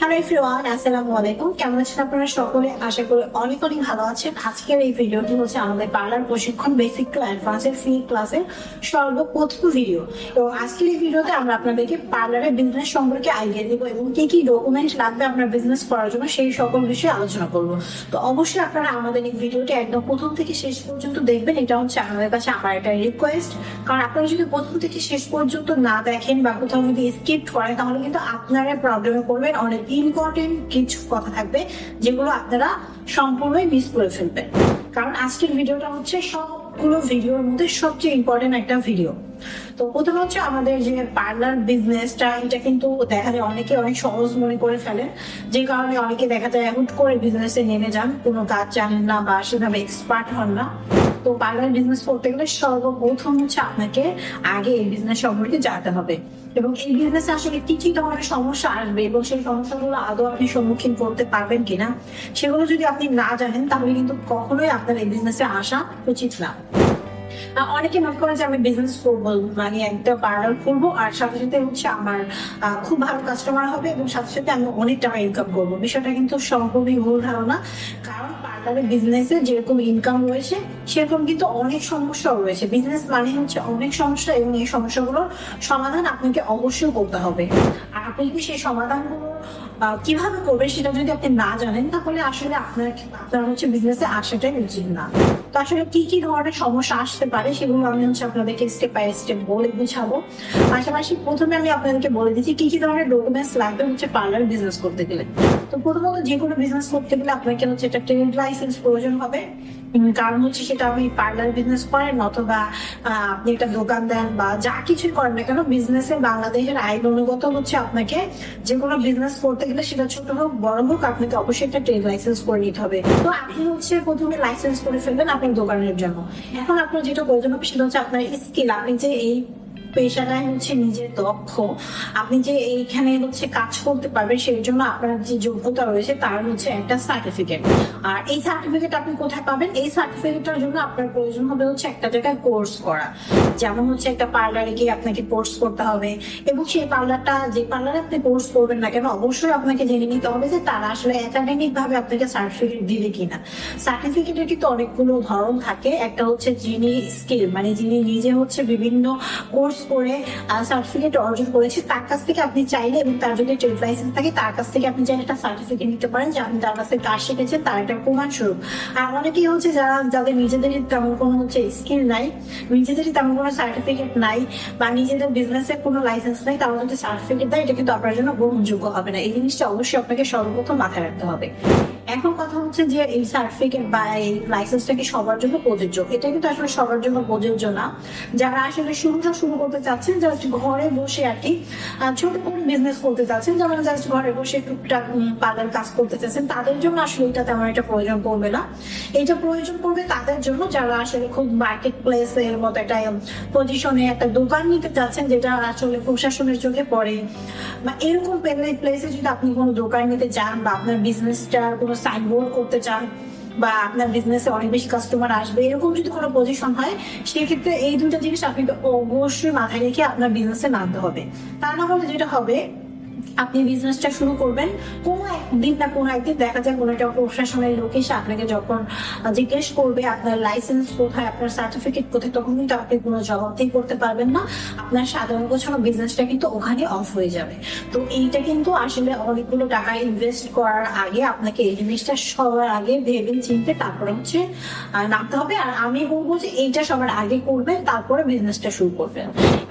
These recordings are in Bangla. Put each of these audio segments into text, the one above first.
হ্যালো এভরিওয়ান আসসালামু আলাইকুম কেমন আছেন আপনারা সকলে? আশা করি অনেক অনেক ভালো আছেন। আজকের এই ভিডিওটি হচ্ছে আমাদের পার্লার প্রশিক্ষণ বেসিক টু অ্যাডভান্সের ফ্রি ক্লাসের সর্বপ্রথম ভিডিও তো আজকের এই ভিডিওতে আমরা আপনাদেরকে পার্লারের বিজনেস সম্পর্কে আইডিয়া দিব এবং কি কি ডকুমেন্ট লাগবে আপনার বিজনেস করার জন্য সেই সকল বিষয়ে আলোচনা করব। তো অবশ্যই আপনারা আমাদের এই ভিডিওটি একদম প্রথম থেকে শেষ পর্যন্ত দেখবেন। এটা হচ্ছে আমাদের কাছে আমার একটা রিকোয়েস্ট কারণ আপনারা যদি প্রথম থেকে শেষ পর্যন্ত না দেখেন বা কোথাও যদি স্কিপ করেন, তাহলে কিন্তু আপনারা প্রবলেমে পড়বেন। অনেক ইম্পর্টেন্ট কিছু কথা থাকবে যেগুলো আপনারা সম্পূর্ণই মিস করে ফেলবেন। কারণ আজকের ভিডিওটা হচ্ছে সবগুলো ভিডিওর মধ্যে সবচেয়ে ইম্পর্টেন্ট একটা ভিডিও তো প্রথমে হচ্ছে আমাদের যে পার্লার বিজনেসটা এটা কিন্তু দেখা যায় অনেকে অনেক সহজ মনে করে ফেলেন। যে কারণে অনেকে দেখা যায় হুট করে বিজনেসে নেমে যান, কোনো কাজ জানেন না বা সেভাবে এক্সপার্ট হন না। তো পার্লার বিজনেস করতে গেলে সর্বপ্রথম হচ্ছে আপনাকে আগে এই বিজনেস সম্পর্কে জানতে হবে। এবং এই বিজনেসে আসলে কি কি ধরনের সমস্যা আসবে এবং সেই সমস্যাগুলো আদৌ আপনি সম্মুখীন করতে পারবেন কিনা, সেগুলো যদি আপনি না জানেন, তাহলে কিন্তু কখনোই আপনার এই বিজনেসে আসা উচিত না। অনেকে মনে করে যে আমি বিজনেস করব মানে একটা পার্লার খুলবো আর সাথে সাথে হচ্ছে আমার খুব ভালো কাস্টমার হবে এবং সাথে সাথে আমি অনেক টাকা ইনকাম করব। বিষয়টা কিন্তু সম্পূর্ণই ভুল ধারণা। পার্লারের বিজনেসে যেরকম ইনকাম রয়েছে, সেরকম কিন্তু অনেক সমস্যাও রয়েছে। বিজনেস মানে হচ্ছে অনেক সমস্যা এবং এই সমস্যাগুলোর সমাধান আপনাকে অবশ্যই করতে হবে। আর আপনি যদি সেই সমাধানগুলো কীভাবে করবে সেটা যদি আপনি না জানেন, তাহলে আসলে আপনার আপনার হচ্ছে বিজনেসে আসাটাই উচিত না। তো আসলে কি কি ধরনের সমস্যা আসতে পারে সেগুলো আমি হচ্ছে আপনাদেরকে স্টেপ বাই স্টেপ বলে বুঝাবো। পাশাপাশি প্রথমে আমি আপনাদেরকে বলে দিচ্ছি কি কি ধরনের ডকুমেন্টস লাগবে হচ্ছে পার্লার বিজনেস করতে গেলে। তো প্রথমত যে কোনো বিজনেস করতে গেলে আপনাকে হচ্ছে একটা ট্রেড লাইসেন্স প্রয়োজন হবে। কারণ হচ্ছে সেটা আপনি পার্লার বিজনেস করেন অথবা আপনি একটা দোকান দেন বা যা কিছুই করেন না কেন বিজনেসে বাংলাদেশের আইন অনুগত হচ্ছে আপনাকে। যে কোনো বিজনেস করতে গেলে সেটা ছোট হোক, বড় হোক, আপনাকে অবশ্যই একটা ট্রেড লাইসেন্স করে নিতে হবে। তো আপনি হচ্ছে প্রথমে লাইসেন্স করে ফেলবেন আপনার দোকানের জন্য। এখন আপনার যেটা প্রয়োজন হবে সেটা হচ্ছে আপনার স্কিল আপনি যে এই পেশাটাই হচ্ছে নিজের দক্ষ। আপনি যে এইখানে হচ্ছে কাজ করতে পারবেন, সেই জন্য আপনার যে যোগ্যতা রয়েছে, তার হচ্ছে একটা সার্টিফিকেট আর এই সার্টিফিকেট আপনি কোথায় পাবেন? এই সার্টিফিকেটের জন্য আপনার প্রয়োজন হবে হচ্ছে একটা জায়গায় কোর্স করা। যেমন হচ্ছে একটা পার্লারে গিয়ে আপনাকে কোর্স করতে হবে এবং সেই পার্লারটা যে পার্লারে আপনি কোর্স করবেন না কেন, অবশ্যই আপনাকে জেনে নিতে হবে যে তারা আসলে একাডেমিক ভাবে আপনাকে সার্টিফিকেট দিবে কিনা। সার্টিফিকেটের কিন্তু অনেকগুলো ধরন থাকে। একটা হচ্ছে যিনি স্কিল মানে যিনি নিজে হচ্ছে বিভিন্ন কোর্স করে সার্টিফিকেট অর্জন করেছে, তার কাছ থেকে আপনি চাইলে এবং তার যদি ট্রেড লাইসেন্স থাকে, তার কাছ থেকে আপনি চাইলে একটা সার্টিফিকেট নিতে পারেন, যে আপনি তার কাছ থেকে কাজ শিখেছেন, তার একটা প্রমাণ স্বরূপ। আর অনেকেই হচ্ছে যারা, যাদের নিজেদের তেমন কোনো হচ্ছে স্কিল নাই, নিজেদেরই তেমন কোনো সার্টিফিকেট নাই, বা নিজেদের বিজনেসের কোনো লাইসেন্স নাই, তারা যদি সার্টিফিকেট দেয়, এটা কিন্তু আপনার জন্য গ্রহণযোগ্য হবে না। এই জিনিসটা অবশ্যই আপনাকে সর্বপ্রথম মাথায় রাখতে হবে। এখন কথা হচ্ছে যে এই সার্টিফিকেট বা এই লাইসেন্সটা কি সবার জন্য প্রযোজ্য? এটা কিন্তু আসলে সবার জন্য প্রযোজ্য না। যারা আসলে শুরুটা শুরু করতে চাচ্ছেন জাস্ট ঘরে বসে আর কি ছোট করে বিজনেস করতে চাচ্ছেন যেমন জাস্ট ঘরে বসে টুকটাক পার্লার কাজ করতে চাচ্ছেন, তাদের জন্য আসলে এটা তেমন একটা প্রয়োজন পড়বে না। এটা প্রয়োজন পড়বে তাদের জন্য যারা আসলে খুব মার্কেট প্লেস এর মতো একটা পজিশনে একটা দোকান নিতে চাচ্ছেন, যেটা আসলে প্রশাসনের চোখে পড়ে। বা এরকম প্লেসে যদি আপনি কোনো দোকান নিতে চান বা আপনার বিজনেসটার কোনো সাইনবোর্ড করতে চান বা আপনার বিজনেসে অনেক বেশি কাস্টমার আসবে, এরকম যদি কোনো পজিশন হয়, সেক্ষেত্রে এই দুটো জিনিস আপনাকে অবশ্যই মাথায় রেখে আপনার বিজনেসে নামতে হবে। তা না হলে যেটা হবে আপনি বিজনেসটা শুরু করবেন, কোনো একদিন না কোনো একদিন দেখা যায় কোনো একটা প্রশাসনের লোক এসে আপনাকে যখন জিজ্ঞেস করবে আপনার লাইসেন্স কোথায়, আপনার সার্টিফিকেট কোথায় তখন কিন্তু আপনি কোনো জবাবদিহি করতে পারবেন না। আপনার সাধারণ গোছানো বিজনেসটা কিন্তু ওখানে অফ হয়ে যাবে। তো এইটা কিন্তু আসলে অনেকগুলো টাকা ইনভেস্ট করার আগে আপনাকে এই জিনিসটা সবার আগে ভেবে চিনতে তারপরে হচ্ছে নামতে হবে। আর আমি বলব যে এইটা সবার আগে করবেন, তারপরে বিজনেসটা শুরু করবেন।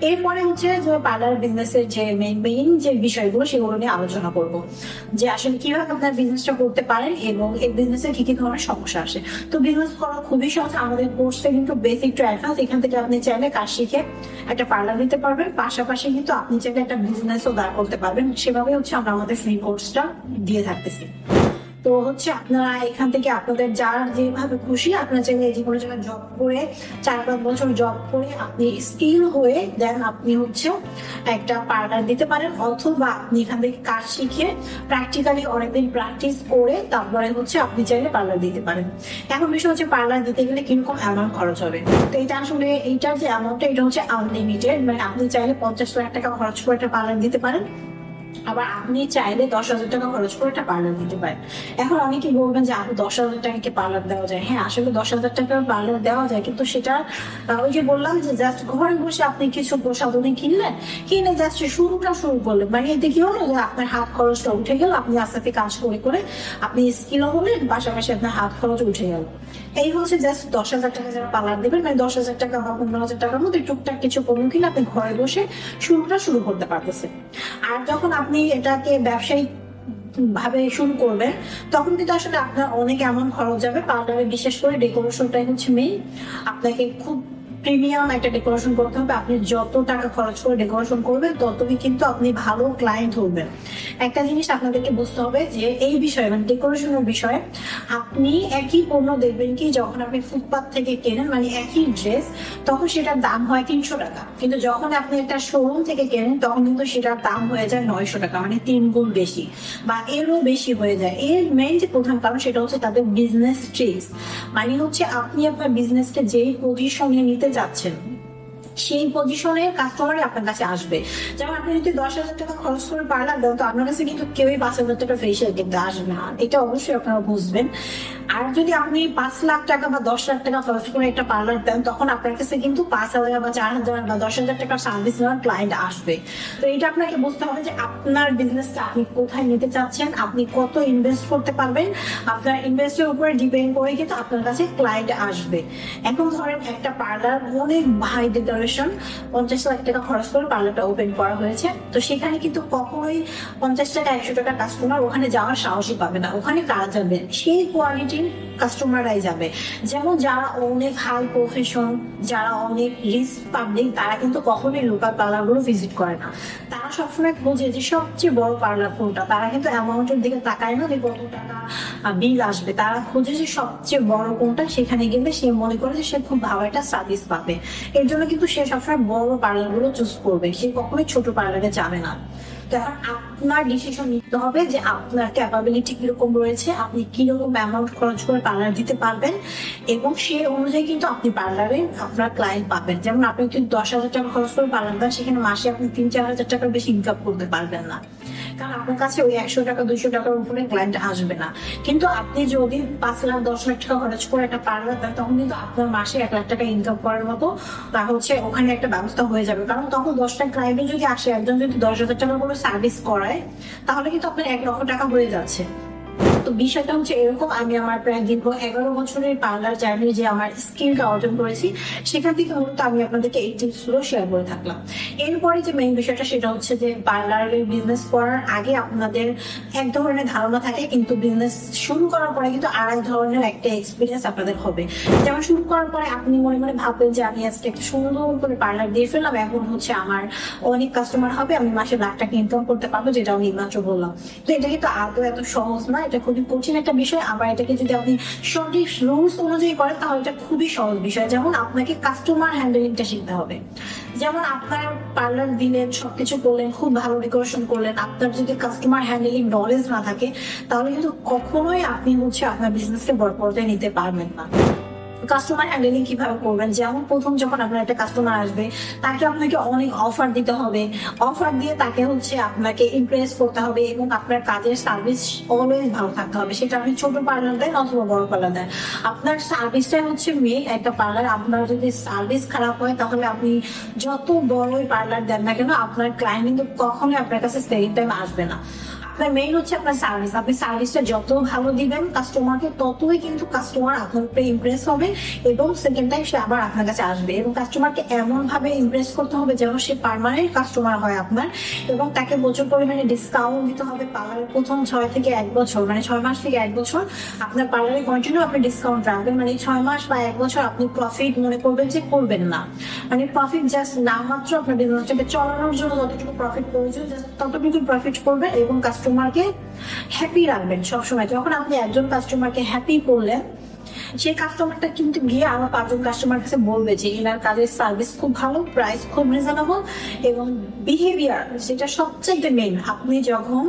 এরপরে হচ্ছে যে পার্লার বিজনেসের যে মেইন মেইন যে বিষয়গুলো সেগুলো নিয়ে আলোচনা করব। যে আসলে কীভাবে আপনার বিজনেসটা করতে পারেন এবং এই বিজনেসে কি কি ধরনের সমস্যা আসে। তো বিজনেস করা খুবই সহজ। আমাদের কোর্সে কিন্তু বেসিক টু অ্যাডভান্স এখান থেকে আপনি চাইলে কাজ শিখে একটা পার্লার দিতে পারবেন। পাশাপাশি কিন্তু আপনি চাইলে একটা বিজনেসও দাঁড় করতে পারবেন। সেভাবে হচ্ছে আমরা আমাদের ফ্রি কোর্সটা দিয়ে থাকতেছি। তো হচ্ছে আপনারা এখান থেকে আপনাদের যার যেভাবে খুশি আপনারা চাইলে যে কোনো জায়গায় জব করে, চার পাঁচ বছর জব করে আপনি স্কিল হয়ে দেন আপনি হচ্ছে একটা পার্লার দিতে পারেন অথবা আপনি এখান থেকে কাজ শিখে প্র্যাকটিক্যালি অনেকদিন প্র্যাকটিস করে তারপরে হচ্ছে আপনি চাইলে পার্লার দিতে পারেন। এখন বিষয় হচ্ছে পার্লার দিতে গেলে কীরকম অ্যামাউন্ট খরচ হবে? তো এটা আসলে এইটার যে অ্যামাউন্টটা এটা হচ্ছে আনলিমিটেড মানে আপনি চাইলে পঞ্চাশ লাখ টাকা খরচ করে একটা পার্লার দিতে পারেন। আবার আপনি চাইলে দশ হাজার টাকা খরচ করে একটা পার্লার দিতে পারেন। এখন অনেকে বলবেন যে আপনি দশ হাজার টাকা কি পার্লার দেওয়া যায়? হ্যাঁ আসলে দশ হাজার টাকার পার্লার দেওয়া যায়, কিন্তু সেটা ওই যে বললাম যে জাস্ট ঘরে বসে আপনি কিছু প্রসাধনী কিনলেন, কিনে জাস্ট শুরুটা শুরু করলেন। মানে এতে কি হলো যে, আপনার হাত খরচটা উঠে গেল, আপনি আস্তে আস্তে কাজ করে করে আপনি স্কিলও হলেন, পাশাপাশি আপনার হাত খরচ উঠে গেল। এই হচ্ছে জাস্ট দশ হাজার টাকা যারা পার্লার দেবেন মানে দশ হাজার টাকা বা পনেরো হাজার টাকার মধ্যে টুকটাক কিছু পণ্য আপনি ঘরে বসে শুরুটা শুরু করতে পারতেছেন। আর যখন আপনি এটাকে ব্যবসায়িক ভাবে শুরু করবেন, তখন কিন্তু আসলে আপনার অনেক এমন খরচ যাবে। পার্লারে বিশেষ করে ডেকোরেশনটাই হচ্ছে মেইন আপনাকে খুব প্রিমিয়াম একটা ডেকোরেশন করতে হবে। আপনি যত টাকা খরচ করে ডেকোরেশন করবেন, ততই কিন্তু আপনি ভালো ক্লায়েন্ট হবেন। একটা জিনিস আপনাদেরকে বুঝতে হবে যে এই বিষয়ে মানে ডেকোরেশনের বিষয়ে, আপনি একই পণ্য দেখবেন কি, যখন আপনি ফুটপাথ থেকে কেনেন মানে একই ড্রেস তখন সেটার দাম হয় তিনশো টাকা। কিন্তু যখন আপনি একটা শোরুম থেকে কেনেন, তখন কিন্তু সেটার দাম হয়ে যায় নয়শো টাকা মানে তিন গুণ বেশি বা এরও বেশি হয়ে যায়। এর মেইন যে প্রধান কারণ, সেটা হচ্ছে তাদের বিজনেস ট্রিক্স মানে হচ্ছে আপনি আপনার বিজনেসকে যেই পজিশনে নিতে যাচ্ছেন। সেই পজিশনে কাস্টমারই আপনার কাছে আসবে। যেমন আপনি যদি দশ হাজার টাকা খরচ করে পার্লার দেন তো আপনার কাছে কিন্তু কেউই পাঁচ হাজার টাকা ফেসিয়াল কিনতে আসবে না। এটা অবশ্যই আপনারা বুঝবেন। আর যদি আপনি পাঁচ লাখ টাকা বা দশ লাখ টাকা খরচ করে একটা পার্লার দেন, তখন আপনার কাছে কিন্তু পাঁচ হাজার বা চার হাজার বা দশ হাজার টাকার সার্ভিস নেওয়ার ক্লায়েন্ট আসবে। তো এটা আপনাকে বুঝতে হবে যে আপনার বিজনেসটা আপনি কোথায় নিতে চাচ্ছেন, আপনি কত ইনভেস্ট করতে পারবেন। আপনার ইনভেস্টের উপরে ডিপেন্ড করে কিন্তু আপনার কাছে ক্লায়েন্ট আসবে। এখন ধরেন একটা পার্লার অনেক হাই ডেকোরেশন পঞ্চাশ লাখ টাকা খরচ করে পার্লারটা ওপেন করা হয়েছে। তো সেখানে কিন্তু কখনোই পঞ্চাশ টাকা, একশো টাকা কাস্টমার ওখানে যাওয়ার সাহসই পাবে না। ওখানে কারা যাবে সেই কোয়ালিটির কাস্টমাররাই যাবে। যেমন যারা অনেক হাই প্রফেশন যারা অনেক রিস্ক পাবলিক তারা কিন্তু কখনোই লোকাল পার্লারগুলো ভিজিট করে না। তারা সবসময় খোঁজে যে সবচেয়ে বড় পার্লার কোনটা। তারা কিন্তু অ্যামাউন্টের দিকে তাকায় না যে কত টাকা বিল আসবে। তারা খোঁজে যে সবচেয়ে বড় কোনটা, সেখানে গেলে সে মনে করে যে সে খুব ভালো একটা সার্ভিস পাবে। এর জন্য কিন্তু সে সবসময় বড় পার্লারগুলো চুজ করবে। সে কখনোই ছোট পার্লারে যাবে না। আপনার ডিসিশন নিতে হবে যে আপনার ক্যাপাবিলিটি কীরকম রয়েছে, আপনি কীরকম অ্যামাউন্ট খরচ করে পার্লার দিতে পারবেন এবং সেই অনুযায়ী কিন্তু আপনি পার্লারে আপনার ক্লায়েন্ট পাবেন। যেমন আপনি যদি দশ হাজার টাকা খরচ করে পার্লার দেন, সেখানে মাসে আপনি তিন চার হাজার টাকার বেশি ইনকাম করতে পারবেন না। কারণ আপনার কাছে ওই একশো টাকা, দুইশো টাকার উপরে ক্লায়েন্ট আসবে না। কিন্তু আপনি যদি পাঁচ লাখ, দশ লাখ টাকা খরচ করে একটা পার্লার দেন, তখন কিন্তু আপনার মাসে এক লাখ টাকা ইনকাম করার মতো তা হচ্ছে ওখানে একটা ব্যবস্থা হয়ে যাবে। কারণ তখন দশটা ক্লায়েন্ট যদি আসে, একজন যদি দশ হাজার টাকা করে সার্ভিস করায় তাহলে কিন্তু আপনার এক লক্ষ টাকা হয়ে যাচ্ছে। তো বিষয়টা হচ্ছে এরকম। আমি আমার প্রায় দীর্ঘ এগারো বছরের পার্লার জার্নি যে আমার স্কিলটা অর্জন করেছি, সেখান থেকে মূলত আমি আপনাদেরকে এই টিপসগুলো শেয়ার করে থাকলাম। এরপরে যে মেইন বিষয়টা, সেটা হচ্ছে যে পার্লারের বিজনেস করার আগে আপনাদের এক ধরনের ধারণা থাকে, কিন্তু বিজনেস শুরু করার পরে কিন্তু আর এক ধরনের একটা এক্সপিরিয়েন্স আপনাদের হবে। যেমন শুরু করার পরে আপনি মনে মনে ভাববেন যে আমি আজকে একটা সুন্দর করে পার্লার দিয়ে ফেললাম, এখন হচ্ছে আমার অনেক কাস্টমার হবে, আমি মাসে লাখ টাকা ইনকাম করতে পারব, যেটা আমি মাত্র বললাম। তো এটা কিন্তু আদৌ এত সহজ না, এটা খুবই কঠিন একটা বিষয়, আবার এটাকে যদি আপনি সঠিক রুলস অনুযায়ী করেন, তাহলে এটা খুবই সহজ বিষয়। যেমন আপনাকে কাস্টমার হ্যান্ডেলিংটা শিখতে হবে। যেমন আপনার পার্লার দিলেন, সবকিছু করলেন, খুব ভালো ডেকোরেশন করলেন, আপনার যদি কাস্টমার হ্যান্ডেলিং নলেজ না থাকে, তাহলে কিন্তু কখনোই আপনি হচ্ছে আপনার বিজনেসকে বড় পর্যায়ে নিতে পারবেন না। কাস্টমার হ্যান্ডেলিং কীভাবে করবেন? যেমন প্রথম যখন আপনার একটা কাস্টমার আসবে, তাকে আপনাকে অনেক অফার দিতে হবে। অফার দিয়ে তাকে হচ্ছে আপনাকে ইমপ্রেস করতে হবে এবং আপনার কাজের সার্ভিস অলওয়েজ ভালো থাকতে হবে। সেটা আপনি ছোট পার্লার দেন অথবা বড় পার্লার দেন। আপনার সার্ভিসটাই হচ্ছে মেয়ে একটা পার্লার আপনার যদি সার্ভিস খারাপ হয়, তাহলে আপনি যত বড়ই পার্লার দেন না কেন, আপনার ক্লায়েন্ট কিন্তু কখনোই আপনার কাছে সেকেন্ড টাইম আসবে না। আপনার মেইন হচ্ছে আপনার সার্ভিস আপনি সার্ভিসটা যত ভালো দিবেন কাস্টমারকে ততই কিন্তু কাস্টমার আপনার উপরে ইমপ্রেস হবে এবং সেকেন্ড টাইম সে আবার আপনার কাছে আসবে। এবং কাস্টমারকে এমন ভাবে ইমপ্রেস করতে হবে যেন সে পার্মানেন্ট কাস্টমার হয় আপনার এবং তাকে প্রচুর পরিমাণে ডিসকাউন্ট দিতে হবে পার্লারের প্রথম ছয় থেকে এক বছর। মানে ছয় মাস থেকে এক বছর আপনার পার্লারে কন্টিনিউ আপনি ডিসকাউন্ট রাখবেন। মানে ছয় মাস বা এক বছর আপনি প্রফিট মনে করবেন যে করবেন না। মানে প্রফিট জাস্ট নামমাত্র আপনার বিজনেসটাকে চলানোর জন্য যতটুকু প্রফিট প্রয়োজন ততটুকু প্রফিট করবেন এবং কাস্টমারকে হ্যাপি রাখবেন সবসময়। যখন আপনি একজন কাস্টমারকে হ্যাপি করলেন সেই কাস্টমারটা কিন্তু গিয়ে আমার পাঁচজন কাস্টমার কাছে বলবে যে এনার কাজের সার্ভিস খুব ভালো প্রাইস খুব রিজনেবল এবং বিহেভিয়ার যেটা সবচেয়ে মেইন আপনি যখন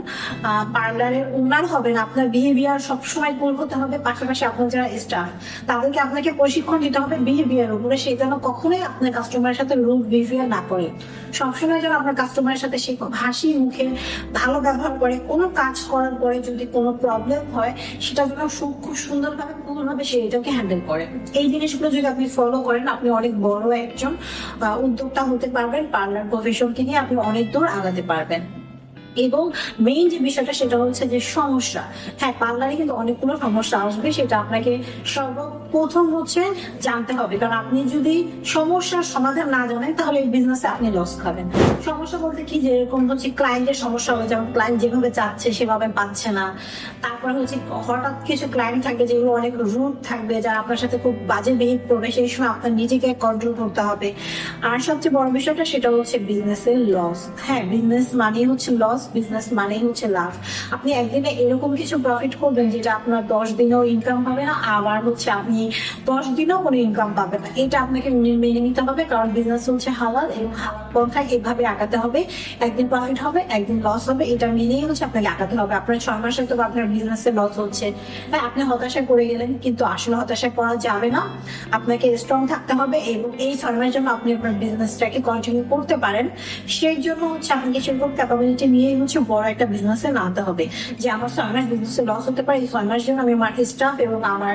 পার্লারের ওনার হবেন, আপনার বিহেভিয়ার সবসময় কুল হতে হবে। পাশাপাশি আপনার যারা স্টাফ তাদেরকে আপনাকে প্রশিক্ষণ দিতে হবে বিহেভিয়ার উপরে। সেই যেন কখনোই আপনার কাস্টমারের সাথে রুড বিহেভিয়ার না করে। সবসময় যেন আপনার কাস্টমারের সাথে সে হাসি মুখে ভালো ব্যবহার করে, কোনো কাজ করার পরে যদি কোনো প্রবলেম হয়, সেটা খুব সুন্দরভাবে ভাবে সে এটাকে হ্যান্ডেল করে। এই জিনিসগুলো যদি আপনি ফলো করেন, আপনি অনেক বড় একজন উদ্যোক্তা হতে পারবেন পার্লার প্রফেশনকে নিয়ে আপনি অনেক দূর আগাতে পারবেন। এবং মেইন যে বিষয়টা, সেটা হচ্ছে যে সমস্যা। হ্যাঁ পার্লারে কিন্তু অনেকগুলো সমস্যা আসবে, সেটা আপনাকে সর্বপ্রথম হচ্ছে জানতে হবে, কারণ আপনি যদি সমস্যার সমাধান না জানেন, তাহলে এই বিজনেসে আপনি লস খাবেন। সমস্যা বলতে কি, যে এরকম হচ্ছে ক্লায়েন্টের সমস্যা হবে যেমন ক্লায়েন্ট যেভাবে চাচ্ছে সেভাবে পাচ্ছে না। তারপরে হচ্ছে হঠাৎ কিছু ক্লায়েন্ট থাকবে যেগুলো অনেক রুট থাকবে, যারা আপনার সাথে খুব বাজে বিহেভ করবে, সেই সময় আপনার নিজেকে কন্ট্রোল করতে হবে। আর সবচেয়ে বড় বিষয়টা সেটা হচ্ছে বিজনেসের লস হ্যাঁ বিজনেস মানে হচ্ছে লস বিজনেস মানে হচ্ছে লাভ। আপনি একদিনে এরকম কিছু প্রফিট করবেন, যেটা আপনার দশ দিনেও ইনকাম হবে না, আবার হচ্ছে আপনি দশ দিনেও কোনো ইনকাম পাবেন না। এটা আপনাকে মেনে নিতে হবে কারণ বিজনেস হচ্ছে হালাল এবং হালাল পন্থায় এভাবে আগাতে হবে। একদিন প্রফিট হবে, একদিন লস হবে, এটা মেনেই হচ্ছে আপনাকে আগাতে হবে। আপনার ছয় মাসে তো আপনার বিজনেসে লস হচ্ছে। হ্যাঁ আপনি হতাশায় পড়ে গেলেন, কিন্তু আসলে হতাশায় পড়া যাবে না। আপনাকে স্ট্রং থাকতে হবে এবং এই ছয় মাসের জন্য আপনি আপনার বিজনেসটাকে কন্টিনিউ করতে পারেন। সেই জন্য হচ্ছে আপনাকে সেরকম ক্যাপাবিলিটি নিয়েই হচ্ছে বড় একটা বিজনেসে নামতে হবে। যে আমার ছয় মাস বিজনেসে লস হতে পারে, এই ছয় মাস জন্য আমি আমার স্টাফ এবং আমার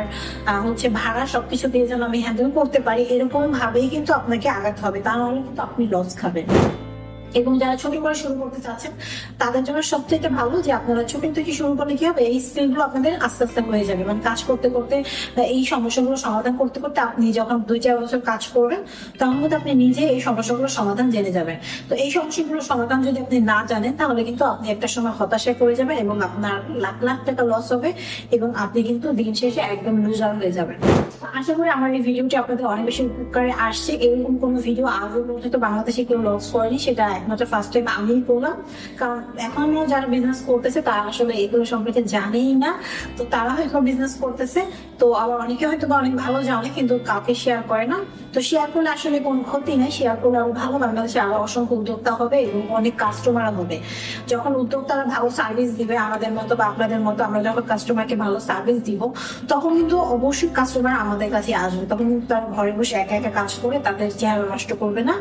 হচ্ছে ভাড়া সবকিছু দিয়ে যেন আমি হ্যান্ডেল করতে পারি, এরকম ভাবেই কিন্তু আপনাকে আগাতে হবে তা নাহলে কিন্তু আপনি লস খাবেন। এবং যারা ছোট করে শুরু করতে চাচ্ছেন, তাদের জন্য সবচেয়ে ভালো যে আপনারা ছোট থেকে শুরু করলে কি হবে, এই স্কিলগুলো আপনাদের আস্তে আস্তে হয়ে যাবে। মানে কাজ করতে করতে এই সমস্যাগুলো সমাধান করতে করতে আপনি যখন দুই চার বছর কাজ করবেন, তখন কিন্তু আপনি নিজে এই সমস্যাগুলোর সমাধান জেনে যাবেন। তো এই সমস্যাগুলোর সমাধান যদি আপনি না জানেন, তাহলে কিন্তু আপনি একটা সময় হতাশায় পড়ে যাবেন এবং আপনার লাখ লাখ টাকা লস হবে এবং আপনি কিন্তু দিন শেষে একদম লুজার হয়ে যাবেন। আশা করি আমার এই ভিডিওটি আপনাদের অনেক বেশি উপকারে আসছে। এরকম কোনো ভিডিও আগে পর্যন্ত বাংলাদেশে কেউ লস করেনি, সেটা ফার্স্ট টাইম আমিই করলাম। কারণ এখনও যারা বিজনেস করতেছে, তারা আসলে এগুলো সম্পর্কে জানেই না। তো তারা হয়তো বিজনেস করতেছে, তো আবার অনেকে হয়তো বা অনেক ভালো জানে, কিন্তু কাউকে শেয়ার করে না। তো শেয়ার করলে আসলে ক্ষতি নেই। শেয়ার করলে আরও ভালো, বাংলাদেশে আরও অসংখ্য উদ্যোক্তা হবে এবং অনেক কাস্টমার হবে। যখন উদ্যোক্তারা ভালো সার্ভিস দিবে আমাদের মতো বা আপনাদের মতো, আমরা যখন কাস্টমারকে ভালো সার্ভিস দিব, তখন কিন্তু অবশ্যই কাস্টমার আমাদের কাছে আসবে। তখন কিন্তু তারা ঘরে বসে একা একা কাজ করে তাদের চেহারা নষ্ট করবে না।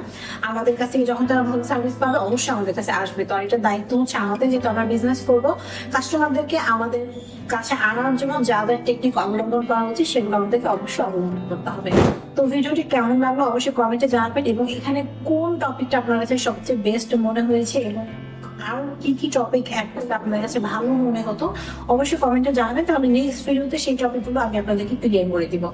আমাদের কাছ থেকে যখন তারা ভালো সার্ভিস পাবে অবশ্যই আমাদের কাছে আসবে। তো দায়িত্ব হচ্ছে আমাদের, যেহেতু আমরা বিজনেস কাস্টমারদেরকে আমাদের কাছে আনার জন্য যা যা টেকনিক অবলম্বন করা উচিত, সেগুলো আমাদেরকে অবশ্যই অবলম্বন করতে হবে। তো ভিডিওটি কেমন লাগল অবশ্যই কমেন্টে জানাবেন এবং এখানে কোন টপিকটা আপনার কাছে সবচেয়ে বেস্ট মনে হয়েছে এবং আরও কি কি টপিক অ্যাড আপনার কাছে ভালো মনে হতো, অবশ্যই কমেন্টে জানাবেন, তাহলে নেক্সট ভিডিওতে সেই টপিকগুলো আমি আপনাদেরকে ক্লিয়ার করে দিব।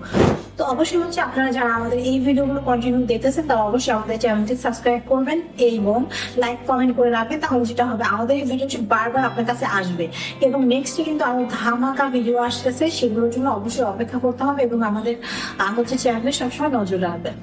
তো অবশ্যই হচ্ছে আপনারা যারা আমাদের এই ভিডিওগুলো কন্টিনিউ দেখতেছেন, তারা অবশ্যই আমাদের চ্যানেলটি সাবস্ক্রাইব করবেন এবং লাইক কমেন্ট করে রাখবেন, তাহলে যেটা হবে, আমাদের এই ভিডিওটি বারবার আপনার কাছে আসবে। এবং নেক্সটে কিন্তু আরও ধামাকা ভিডিও আসতেছে, সেগুলোর জন্য অবশ্যই অপেক্ষা করতে হবে এবং আমাদের হচ্ছে চ্যানেলে সবসময় নজর রাখবেন।